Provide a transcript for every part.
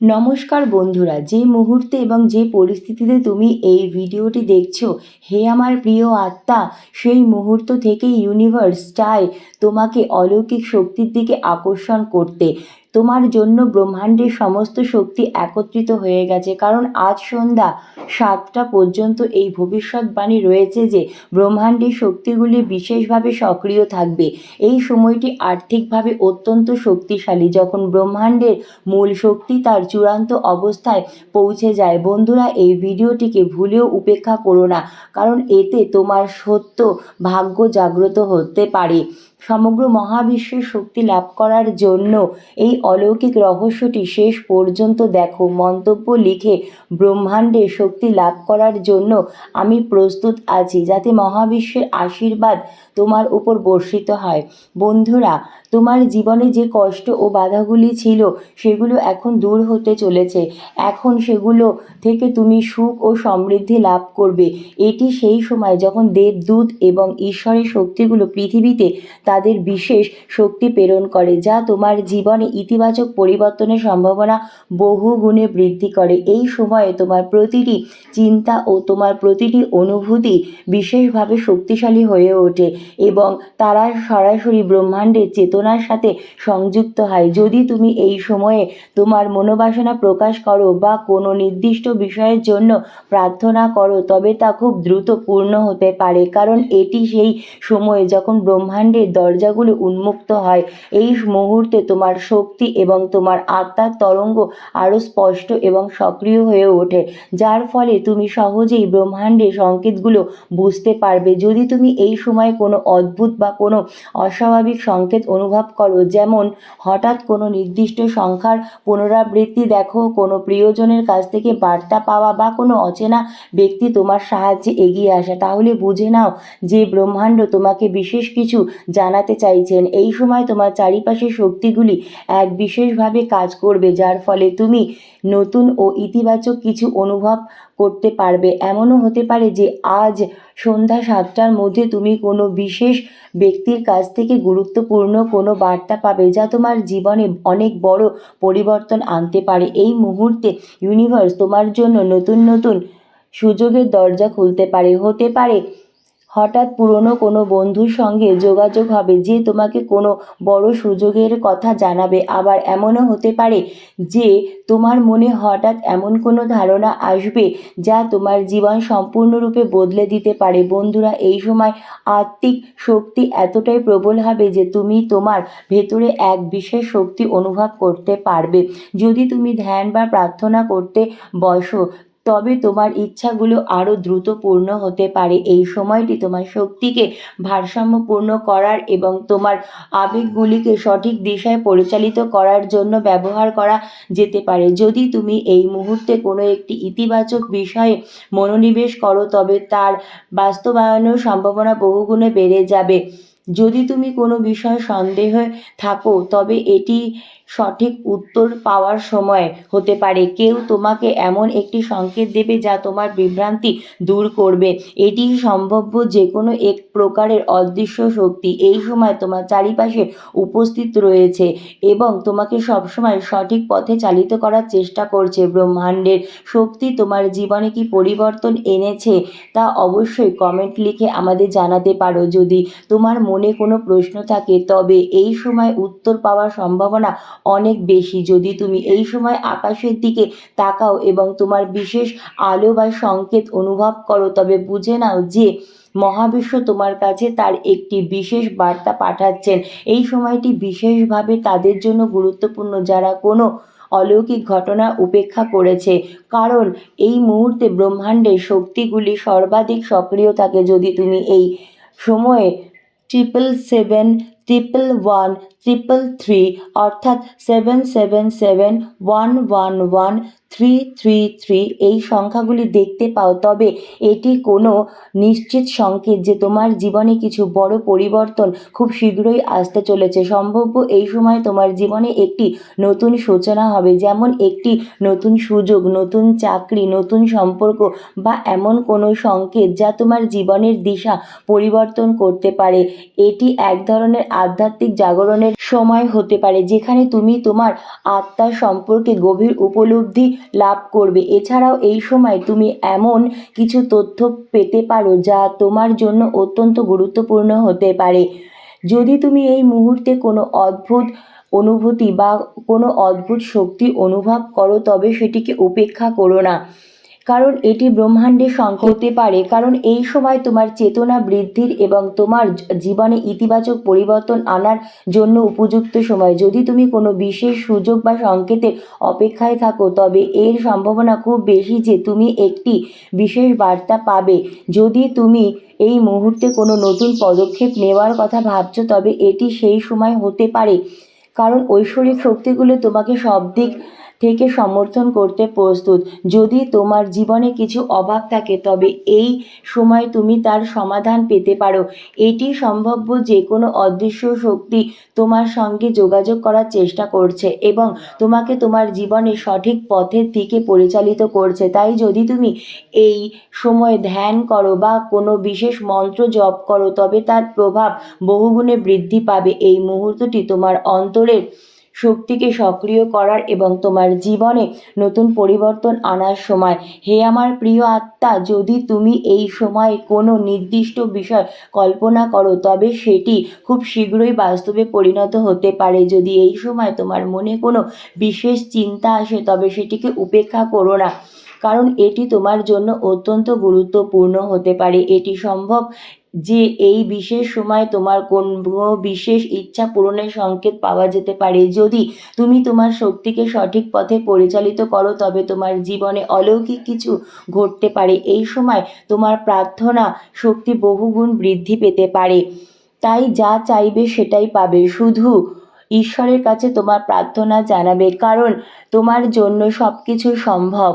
নমস্কার বন্ধুরা, যে মুহূর্তে এবং যে পরিস্থিতিতে তুমি এই ভিডিওটি দেখছ, হে আমার প্রিয় আত্মা, সেই মুহূর্ত থেকে ইউনিভার্স চায় তোমাকে অলৌকিক শক্তির দিকে আকর্ষণ করতে। তোমার জন্য ব্রহ্মাণ্ডের সমস্ত শক্তি একত্রিত হয়ে গেছে, কারণ আজ সন্ধ্যা সাতটা পর্যন্ত এই ভবিষ্যৎবাণী রয়েছে যে ব্রহ্মাণ্ডের শক্তিগুলি বিশেষভাবে সক্রিয় থাকবে। এই সময়টি আর্থিকভাবে অত্যন্ত শক্তিশালী, যখন ব্রহ্মাণ্ডের মূল শক্তি তার চূড়ান্ত অবস্থায় পৌঁছে যায়। বন্ধুরা, এই ভিডিওটিকে ভুলেও উপেক্ষা করো না, কারণ এতে তোমার সত্য ভাগ্য জাগ্রত হতে পারে। সমগ্র মহাবিশ্বের শক্তি লাভ করার জন্য এই অলৌকিক রহস্যটি শেষ পর্যন্ত দেখো। মন্তব্য লিখে ব্রহ্মাণ্ডের শক্তি লাভ করার জন্য আমি প্রস্তুত আছি, যাতে মহাবিশ্বের আশীর্বাদ তোমার উপর বর্ষিত হয়। বন্ধুরা, তোমার জীবনে যে কষ্ট ও বাধাগুলি ছিল, সেগুলো এখন দূর হতে চলেছে। এখন সেগুলো থেকে তুমি সুখ ও সমৃদ্ধি লাভ করবে। এটি সেই সময় যখন দেবদূত এবং ঈশ্বরের শক্তিগুলো পৃথিবীতে তাদের বিশেষ শক্তি প্রেরণ করে, যা তোমার জীবনে ইতিবাচক পরিবর্তনের সম্ভাবনা বহু গুণে বৃদ্ধি করে। এই সময়ে তোমার প্রতিটি চিন্তা ও তোমার প্রতিটি অনুভূতি বিশেষভাবে শক্তিশালী হয়ে ওঠে এবং তারা সরাসরি ব্রহ্মাণ্ডের চেতনার সাথে সংযুক্ত হয়। যদি তুমি এই সময়ে তোমার মনোবাসনা প্রকাশ করো বা কোনো নির্দিষ্ট বিষয়ের জন্য প্রার্থনা করো, তবে তা খুব দ্রুত পূর্ণ হতে পারে, কারণ এটি সেই সময়ে যখন ব্রহ্মাণ্ডের দরজাগুলো উন্মুক্ত হয়। এই মুহূর্তে তোমার শক্তি এবং তোমার আত্মার তরঙ্গ আরও স্পষ্ট এবং সক্রিয় হয়ে ওঠে, যার ফলে তুমি সহজেই ব্রহ্মাণ্ডের সংকেতগুলো বুঝতে পারবে। যদি তুমি এই সময় কোনো অদ্ভুত বা কোনো অস্বাভাবিক সংকেত অনুভব করো, যেমন হঠাৎ কোনো নির্দিষ্ট সংখ্যার পুনরাবৃত্তি দেখো, কোনো প্রিয়জনের কাছ থেকে বার্তা পাওয়া বা কোনো অচেনা ব্যক্তি তোমার সাহায্যে এগিয়ে আসা, তাহলে বুঝে নাও যে ব্রহ্মাণ্ড তোমাকে বিশেষ কিছু জানাতে চাইছেন। এই সময় তোমার চারিপাশের শক্তিগুলি এক বিশেষভাবে কাজ করবে, যার ফলে তুমি নতুন ও ইতিবাচক কিছু অনুভব করতে পারবে। এমনও হতে পারে যে আজ সন্ধ্যা সাতটার মধ্যে তুমি কোনো বিশেষ ব্যক্তির কাছ থেকে গুরুত্বপূর্ণ কোনো বার্তা পাবে, যা তোমার জীবনে অনেক বড় পরিবর্তন আনতে পারে। এই মুহূর্তে ইউনিভার্স তোমার জন্য নতুন নতুন সুযোগের দরজা খুলতে পারে। হতে পারে হঠাৎ পুরনো কোনো বন্ধুর সঙ্গে যোগাযোগ হবে যে তোমাকে কোনো বড় সুযোগের কথা জানাবে। আবার এমনও হতে পারে যে তোমার মনে হঠাৎ এমন কোনো ধারণা আসবে যা তোমার জীবন সম্পূর্ণরূপে বদলে দিতে পারে। বন্ধুরা, এই সময় আত্মিক শক্তি এতটাই প্রবল হবে যে তুমি তোমার ভেতরে এক বিশেষ শক্তি অনুভব করতে পারবে। যদি তুমি ধ্যান বা প্রার্থনা করতে বসো তবে তোমার ইচ্ছাগুলো আরও দ্রুত পূর্ণ হতে পারে। এই সময়টি তোমার শক্তিকে ভারসাম্যপূর্ণ করার এবং তোমার আবেগগুলিকে সঠিক দিশায় পরিচালিত করার জন্য ব্যবহার করা যেতে পারে। যদি তুমি এই মুহূর্তে কোনো একটি ইতিবাচক বিষয়ে মনোনিবেশ করো, তবে তার বাস্তবায়নের সম্ভাবনা বহুগুণে বেড়ে যাবে। যদি তুমি কোনো বিষয়ে সন্দেহে থাকো, তবে এটি সঠিক উত্তর পাওয়ার সময় হতে পারে। কেউ তোমাকে এমন একটি সংকেত দেবে যা তোমার বিভ্রান্তি দূর করবে। এটি সম্ভাব্য যে কোনো এক প্রকারের অদৃশ্য শক্তি। এই সময় তোমার চারিপাশে উপস্থিত রয়েছে এবং তোমাকে সবসময় সঠিক পথে চালিত করার চেষ্টা করছে। ব্রহ্মাণ্ডের শক্তি তোমার জীবনে কি পরিবর্তন এনেছে তা অবশ্যই কমেন্ট লিখে আমাদের জানাতে পারো। যদি তোমার মনে কোনো প্রশ্ন থাকে, তবে এই সময় উত্তর পাওয়ার সম্ভাবনা অনেক বেশি। যদি তুমি এই সময় আকাশের দিকে তাকাও এবং তোমার বিশেষ আলো বা সংকেত অনুভব করো, তবে বুঝে নাও যে মহাবিশ্ব তোমার কাছে তার একটি বিশেষ বার্তা পাঠাচ্ছেন। এই সময়টি বিশেষভাবে তাদের জন্য গুরুত্বপূর্ণ, যারা কোনো অলৌকিক ঘটনা উপেক্ষা করেছে। কারণ এই মুহূর্তে ব্রহ্মাণ্ডের শক্তিগুলি সর্বাধিক সক্রিয় থাকে। যদি তুমি এই সময়ে triple seven triple one triple three অর্থাৎ seven seven seven one one one three three three এই সংখ্যাগুলি দেখতে পাও। তবে এটি কোনো নিশ্চিত সংকেত যে তোমার জীবনে কিছু বড় পরিবর্তন খুব শীঘ্রই আসতে চলেছে। সম্ভাব্য এই সময় তোমার জীবনে একটি নতুন সূচনা হবে, যেমন একটি নতুন সুযোগ, নতুন চাকরি, নতুন সম্পর্ক বা এমন কোনো সংকেত যা তোমার জীবনের দিশা পরিবর্তন করতে পারে। এটি এক ধরনের আধ্যাত্মিক জাগরণের সময় হতে পারে, যেখানে তুমি তোমার আত্মার সম্পর্কে গভীর উপলব্ধি লাভ করবে। এছাড়াও এই সময় তুমি এমন কিছু তথ্য পেতে পারো যা তোমার জন্য অত্যন্ত গুরুত্বপূর্ণ হতে পারে। যদি তুমি এই মুহূর্তে কোনো অদ্ভুত অনুভূতি বা কোনো অদ্ভুত শক্তি অনুভব করো, তবে সেটিকে উপেক্ষা করো না। কারণ এটি ব্রহ্মাণ্ডের সংখ্যা হতে পারে। কারণ এই সময় তোমার চেতনা বৃদ্ধির এবং তোমার জীবনে ইতিবাচক পরিবর্তন আনার জন্য উপযুক্ত সময়। যদি তুমি কোনো বিশেষ সুযোগ বা সংকেতের অপেক্ষায় থাকো, তবে এর সম্ভাবনা খুব বেশি যে তুমি একটি বিশেষ বার্তা পাবে। যদি তুমি এই মুহূর্তে কোনো নতুন পদক্ষেপ নেওয়ার কথা ভাবছ, তবে এটি সেই সময় হতে পারে। কারণ ঐশ্বরিক শক্তিগুলো তোমাকে সব দিক থেকে সমর্থন করতে প্রস্তুত। যদি তোমার জীবনে কিছু অভাব থাকে, তবে এই সময় তুমি তার সমাধান পেতে পারো। এটি সম্ভাব্য যে কোনো অদৃশ্য শক্তি তোমার সঙ্গে যোগাযোগ করার চেষ্টা করছে এবং তোমাকে তোমার জীবনে সঠিক পথের দিকে পরিচালিত করছে। তাই যদি তুমি এই সময় ধ্যান করো বা কোনো বিশেষ মন্ত্র জপ করো, তবে তার প্রভাব বহুগুণে বৃদ্ধি পাবে। এই মুহূর্তটি তোমার অন্তরের শক্তিকে সক্রিয় করার এবং তোমার জীবনে নতুন পরিবর্তন আনার সময়। হে আমার প্রিয় আত্মা, যদি তুমি এই সময় কোনো নির্দিষ্ট বিষয় কল্পনা করো, তবে সেটি খুব শীঘ্রই বাস্তবে পরিণত হতে পারে। যদি এই সময় তোমার মনে কোনো বিশেষ চিন্তা আসে, তবে সেটিকে উপেক্ষা করো না, কারণ এটি তোমার জন্য অত্যন্ত গুরুত্বপূর্ণ হতে পারে। এটি সম্ভব যে এই বিশেষ সময় তোমার কোনো বিশেষ ইচ্ছা পূরণের সংকেত পাওয়া যেতে পারে। যদি তুমি তোমার শক্তিকে সঠিক পথে পরিচালিত করো, তবে তোমার জীবনে অলৌকিক কিছু ঘটতে পারে। এই সময় তোমার প্রার্থনা শক্তি বহুগুণ বৃদ্ধি পেতে পারে। তাই যা চাইবে সেটাই পাবে। শুধু ঈশ্বরের কাছে তোমার প্রার্থনা জানাবে, কারণ তোমার জন্য সব কিছু সম্ভব।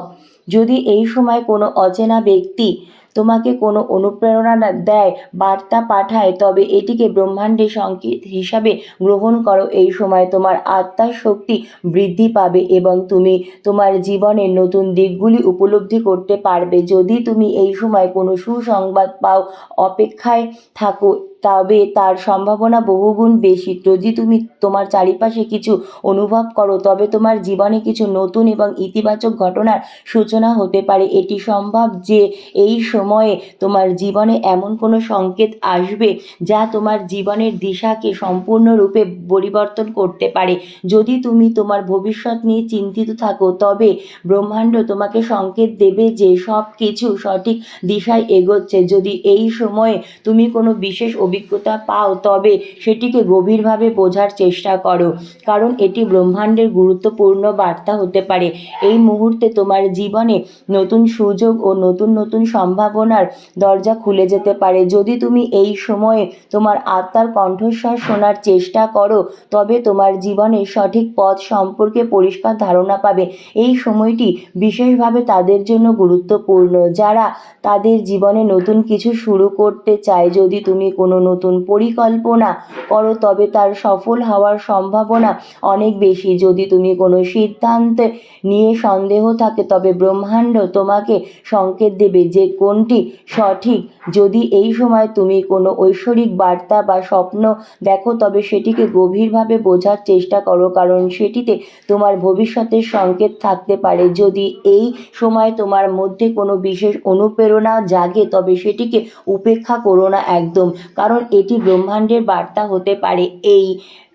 যদি এই সময় কোনো অচেনা ব্যক্তি তোমাকে কোনো অনুপ্রেরণা দেয়, বার্তা পাঠায়, তবে এটিকে ব্রহ্মাণ্ডের সংকেত হিসাবে গ্রহণ করো। এই সময় তোমার আত্মার শক্তি বৃদ্ধি পাবে এবং তুমি তোমার জীবনের নতুন দিকগুলি উপলব্ধি করতে পারবে। যদি তুমি এই সময় কোনো সুসংবাদ পাও, অপেক্ষায় থাকো। তবে তার সম্ভাবনা বহুগুণ বেশি। যদি তুমি তোমার চারিপাশে কিছু অনুভব করো, তবে তোমার জীবনে কিছু নতুন এবং ইতিবাচক ঘটনার সূচনা হতে পারে। এটি সম্ভব যে এই সময়ে তোমার জীবনে এমন কোনো সংকেত আসবে যা তোমার জীবনের দিশাকে সম্পূর্ণরূপে পরিবর্তন করতে পারে। যদি তুমি তোমার ভবিষ্যৎ নিয়ে চিন্তিত থাকো, তবে ব্রহ্মাণ্ড তোমাকে সংকেত দেবে যে সব কিছু সঠিক দিশায় এগোচ্ছে। যদি এই সময়ে তুমি কোনো বিশেষ অভিজ্ঞতা পাও, তবে সেটিকে গভীরভাবে বোঝার চেষ্টা করো। কারণ এটি ব্রহ্মাণ্ডের গুরুত্বপূর্ণ বার্তা হতে পারে। এই মুহূর্তে তোমার জীবনে নতুন সুযোগ ও নতুন নতুন সম্ভাবনার দরজা খুলে যেতে পারে। যদি তুমি এই সময়ে তোমার আত্মার কণ্ঠস্বর শোনার চেষ্টা করো, তবে তোমার জীবনের সঠিক পথ সম্পর্কে পরিষ্কার ধারণা পাবে। এই সময়টি বিশেষভাবে তাদের জন্য গুরুত্বপূর্ণ। যারা তাদের জীবনে নতুন কিছু শুরু করতে চায়, যদি তুমি কোনো নতুন পরিকল্পনা করো, তবে তার সফল হওয়ার সম্ভাবনা অনেক বেশি। যদি তুমি কোনো সিদ্ধান্তে নিয়ে সন্দেহ থাকে, তবে ব্রহ্মাণ্ড তোমাকে সংকেত দেবে যে কোনটি সঠিক। যদি এই সময় তুমি কোনো ঐশ্বরিক বার্তা বা স্বপ্ন দেখো, তবে সেটিকে গভীরভাবে বোঝার চেষ্টা করো, কারণ সেটিতে তোমার ভবিষ্যতের সংকেত থাকতে পারে। যদি এই সময় তোমার মধ্যে কোনো বিশেষ অনুপ্রেরণা জাগে, তবে সেটিকে উপেক্ষা করো না একদম। কারণ এটি ব্রহ্মাণ্ডের বার্তা হতে পারে। এই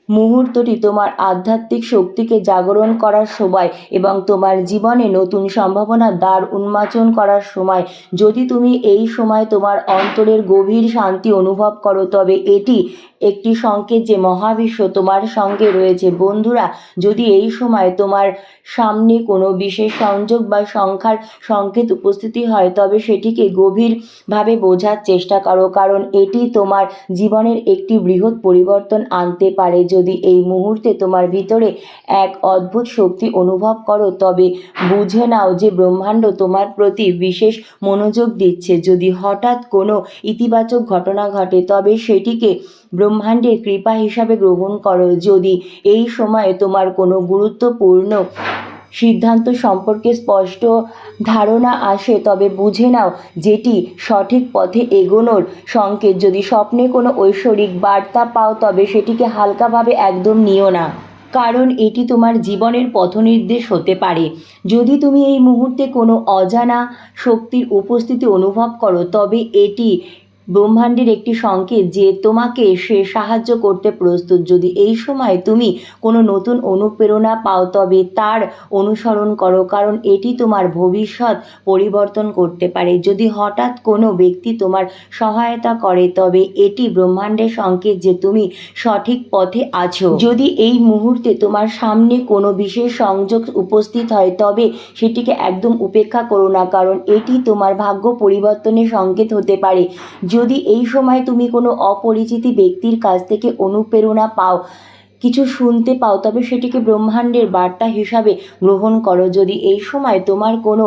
মুহূর্তটি তোমার আধ্যাত্মিক শক্তিকে জাগরণ করার সময় এবং তোমার জীবনে নতুন সম্ভাবনার দ্বার উন্মোচন করার সময়। যদি তুমি এই সময় তোমার অন্তরের গভীর শান্তি অনুভব করো, তবে এটি একটি সংকেত যে মহাবিশ্ব তোমার সঙ্গে রয়েছে। বন্ধুরা, যদি এই সময় তোমার সামনে কোনো বিশেষ সংযোগ বা সংখ্যার সংকেত উপস্থিতি হয়, তবে সেটিকে গভীরভাবে বোঝার চেষ্টা করো, কারণ এটি তোমার জীবনের একটি বৃহৎ পরিবর্তন আনতে পারে। যদি এই মুহূর্তে তোমার ভিতরে এক অদ্ভুত শক্তি অনুভব করো, তবে বুঝে নাও যে ব্রহ্মাণ্ড তোমার প্রতি বিশেষ মনোযোগ দিচ্ছে। যদি হঠাৎ কোনো ইতিবাচক ঘটনা ঘটে, তবে সেটিকে ব্রহ্মাণ্ডের কৃপা হিসাবে গ্রহণ করো। যদি এই সময়ে তোমার কোনো গুরুত্বপূর্ণ সিদ্ধান্ত সম্পর্কে স্পষ্ট ধারণা আসে, তবে বুঝে নাও যেটি সঠিক পথে এগোনোর সংকেত। যদি স্বপ্নে কোনো ঐশ্বরিক বার্তা পাও, তবে সেটিকে হালকাভাবে একদম নিও না। কারণ এটি তোমার জীবনের পথনির্দেশ হতে পারে। যদি তুমি এই মুহূর্তে কোনো অজানা শক্তির উপস্থিতি অনুভব করো, তবে এটি ব্রহ্মাণ্ডের একটি সংকেত যে তোমাকে সে সাহায্য করতে প্রস্তুত। যদি এই সময় তুমি কোনো নতুন অনুপ্রেরণা পাও, তবে তার অনুসরণ করো, কারণ এটি তোমার ভবিষ্যৎ পরিবর্তন করতে পারে। যদি হঠাৎ কোনো ব্যক্তি তোমার সহায়তা করে, তবে এটি ব্রহ্মাণ্ডের সংকেত যে তুমি সঠিক পথে আছো। যদি এই মুহূর্তে তোমার সামনে কোনো বিশেষ সংযোগ উপস্থিত হয়, তবে সেটিকে একদম উপেক্ষা করো না, কারণ এটি তোমার ভাগ্য পরিবর্তনের সংকেত হতে পারে। যদি এই সময় তুমি কোনো অপরিচিতি ব্যক্তির কাছ থেকে অনুপ্রেরণা পাও, কিছু শুনতে পাও, তবে সেটিকে ব্রহ্মাণ্ডের বার্তা হিসাবে গ্রহণ করো। যদি এই সময় তোমার কোনো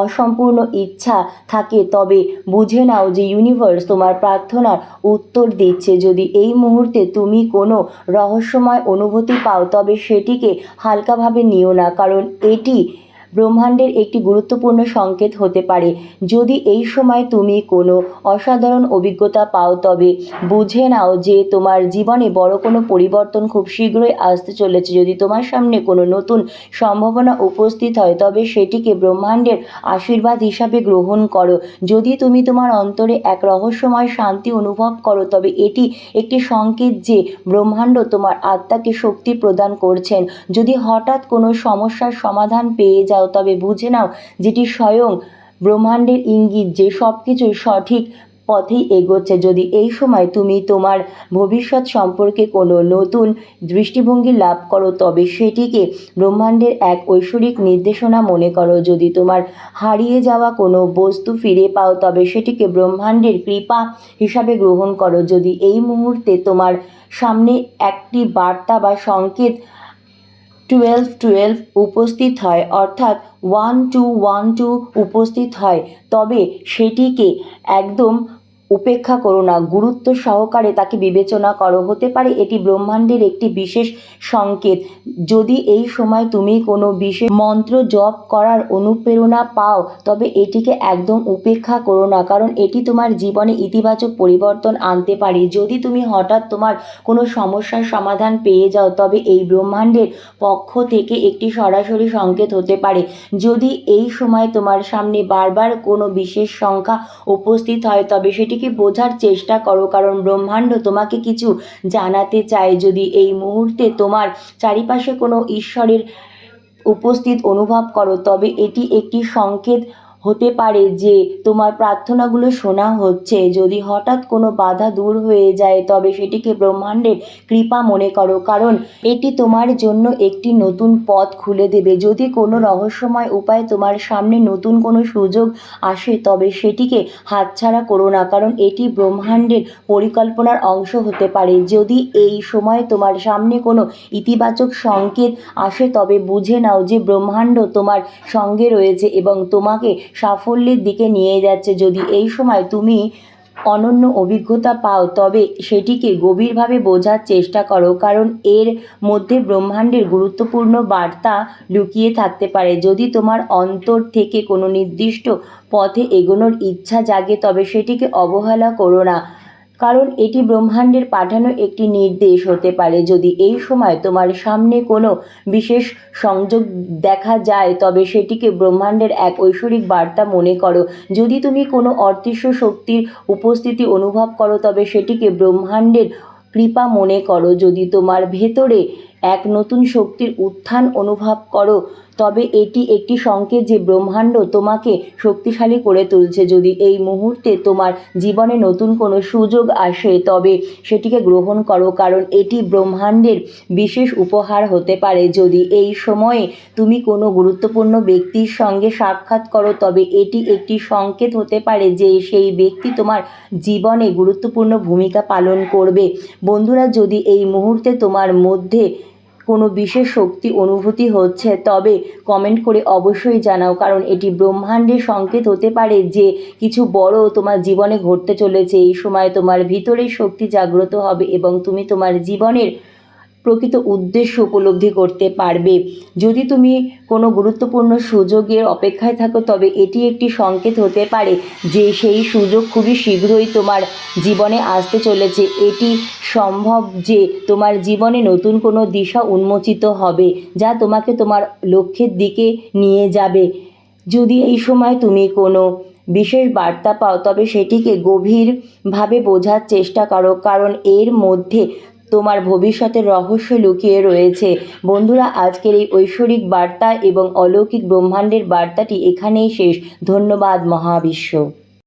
অসম্পূর্ণ ইচ্ছা থাকে, তবে বুঝে নাও যে ইউনিভার্স তোমার প্রার্থনার উত্তর দিচ্ছে। যদি এই মুহূর্তে তুমি কোনো রহস্যময় অনুভূতি পাও, তবে সেটিকে হালকাভাবে নিও না, কারণ এটি ব্রহ্মাণ্ডের একটি গুরুত্বপূর্ণ সংকেত হতে পারে। যদি এই সময় তুমি কোনো অসাধারণ অভিজ্ঞতা পাও, তবে বুঝে নাও যে তোমার জীবনে বড় কোনো পরিবর্তন খুব শীঘ্রই আসতে চলেছে। যদি তোমার সামনে কোনো নতুন সম্ভাবনা উপস্থিত হয়, তবে সেটিকে ব্রহ্মাণ্ডের আশীর্বাদ হিসাবে গ্রহণ করো। যদি তুমি তোমার অন্তরে এক রহস্যময় শান্তি অনুভব করো, তবে এটি একটি সংকেত যে ব্রহ্মাণ্ড তোমার আত্মাকে শক্তি প্রদান করছেন। যদি হঠাৎ কোনো সমস্যার সমাধান পেয়ে যাও তবে বুঝে নাও যেটি স্বয়ং ব্রহ্মাণ্ডের ইঙ্গিত যে সব কিছুই সঠিক পথেই এগোচ্ছে। যদি এই সময় তুমি তোমার ভবিষ্যৎ সম্পর্কে কোনো নতুন দৃষ্টিভঙ্গি লাভ করো, তবে সেটিকে ব্রহ্মাণ্ডের এক ঐশ্বরিক নির্দেশনা মনে করো। যদি তোমার হারিয়ে যাওয়া কোনো বস্তু ফিরে পাও, তবে সেটিকে ব্রহ্মাণ্ডের কৃপা হিসাবে গ্রহণ করো। যদি এই মুহূর্তে তোমার সামনে একটি বার্তা বা সংকেত টুয়েলভ টুয়েলভ উপস্থিত হয় অর্থাৎ ওয়ান টু ওয়ান টু উপস্থিত হয়। তবে সেটিকে একদম উপেক্ষা করো না, গুরুত্ব সহকারে তাকে বিবেচনা করো। হতে পারে এটি ব্রহ্মাণ্ডের একটি বিশেষ সংকেত। যদি এই সময় তুমি কোনো বিশেষ মন্ত্র জপ করার অনুপ্রেরণা পাও, তবে এটিকে একদম উপেক্ষা করো না, কারণ এটি তোমার জীবনে ইতিবাচক পরিবর্তন আনতে পারে। যদি তুমি হঠাৎ তোমার কোনো সমস্যার সমাধান পেয়ে যাও, তবে এই ব্রহ্মাণ্ডের পক্ষ থেকে একটি সরাসরি সংকেত হতে পারে। যদি এই সময় তোমার সামনে বারবার কোনো বিশেষ সংখ্যা উপস্থিত হয়, তবে সেটিকে বোঝার চেষ্টা করো, কারণ ব্রহ্মাণ্ড তোমাকে কিছু জানাতে চায়। যদি এই মুহূর্তে তোমার চারিপাশে কোনো ঈশ্বরের উপস্থিত অনুভব করো, তবে এটি একটি সংকেত হতে পারে যে তোমার প্রার্থনাগুলো শোনা হচ্ছে। যদি হঠাৎ কোনো বাধা দূর হয়ে যায়, তবে সেটিকে ব্রহ্মাণ্ডের কৃপা মনে করো, কারণ এটি তোমার জন্য একটি নতুন পথ খুলে দেবে। যদি কোনো রহস্যময় উপায় তোমার সামনে নতুন কোনো সুযোগ আসে, তবে সেটিকে হাতছাড়া করো না, কারণ এটি ব্রহ্মাণ্ডের পরিকল্পনার অংশ হতে পারে। যদি এই সময় তোমার সামনে কোনো ইতিবাচক সংকেত আসে, তবে বুঝে নাও যে ব্রহ্মাণ্ড তোমার সঙ্গে রয়েছে এবং তোমাকে সাফল্যের দিকে নিয়ে যাচ্ছে। যদি এই সময় তুমি অনন্য অভিজ্ঞতা পাও, তবে সেটিকে গভীরভাবে বোঝার চেষ্টা করো, কারণ এর মধ্যে ব্রহ্মাণ্ডের গুরুত্বপূর্ণ বার্তা লুকিয়ে থাকতে পারে। যদি তোমার অন্তর থেকে কোনো নির্দিষ্ট পথে এগোনোর ইচ্ছা জাগে, তবে সেটিকে অবহেলা করো না। কারণ এটি ব্রহ্মাণ্ডের পাঠানো একটি নির্দেশ হতে পারে। যদি এই সময় তোমার সামনে কোনো বিশেষ সংযোগ দেখা যায়, তবে সেটিকে ব্রহ্মাণ্ডের এক ঐশ্বরিক বার্তা মনে করো। যদি তুমি কোনো অদৃশ্য শক্তির উপস্থিতি অনুভব করো, তবে সেটিকে ব্রহ্মাণ্ডের কৃপা মনে করো। যদি তোমার ভেতরে এক নতুন শক্তির উত্থান অনুভব করো তবে এটি একটি সংকেত যে ব্রহ্মাণ্ড তোমাকে শক্তিশালী করে তুলছে। যদি এই মুহূর্তে তোমার জীবনে নতুন কোনো সুযোগ আসে, তবে সেটিকে গ্রহণ করো, কারণ এটি ব্রহ্মাণ্ডের বিশেষ উপহার হতে পারে। যদি এই সময়ে তুমি কোনো গুরুত্বপূর্ণ ব্যক্তির সঙ্গে সাক্ষাৎ করো, তবে এটি একটি সংকেত হতে পারে যে সেই ব্যক্তি তোমার জীবনে গুরুত্বপূর্ণ ভূমিকা পালন করবে। বন্ধুরা, যদি এই মুহূর্তে তোমার মধ্যে কোনো বিশেষ শক্তি অনুভূতি হচ্ছে, তবে কমেন্ট করে অবশ্যই জানাও, কারণ এটি ব্রহ্মাণ্ডের সংকেত হতে পারে যে কিছু বড় তোমার জীবনে ঘটতে চলেছে। এই সময় তোমার ভিতরের শক্তি জাগ্রত হবে এবং তুমি তোমার জীবনের প্রকৃত উদ্দেশ্য উপলব্ধি করতে পারবে। যদি তুমি কোনো গুরুত্বপূর্ণ সুযোগের অপেক্ষায় থাকো, তবে এটি একটি সংকেত হতে পারে যে সেই সুযোগ খুবই শীঘ্রই তোমার জীবনে আসতে চলেছে। এটি সম্ভব যে তোমার জীবনে নতুন কোনো দিশা উন্মোচিত হবে, যা তোমাকে তোমার লক্ষ্যের দিকে নিয়ে যাবে। যদি এই সময় তুমি কোনো বিশেষ বার্তা পাও, তবে সেটিকে গভীরভাবে বোঝার চেষ্টা করো, কারণ এর মধ্যে তোমার ভবিষ্যতের রহস্য লুকিয়ে রয়েছে। বন্ধুরা, আজকের এই ঐশ্বরিক বার্তা এবং অলৌকিক ব্রহ্মাণ্ডের বার্তাটি এখানেই শেষ। ধন্যবাদ মহাবিশ্ব।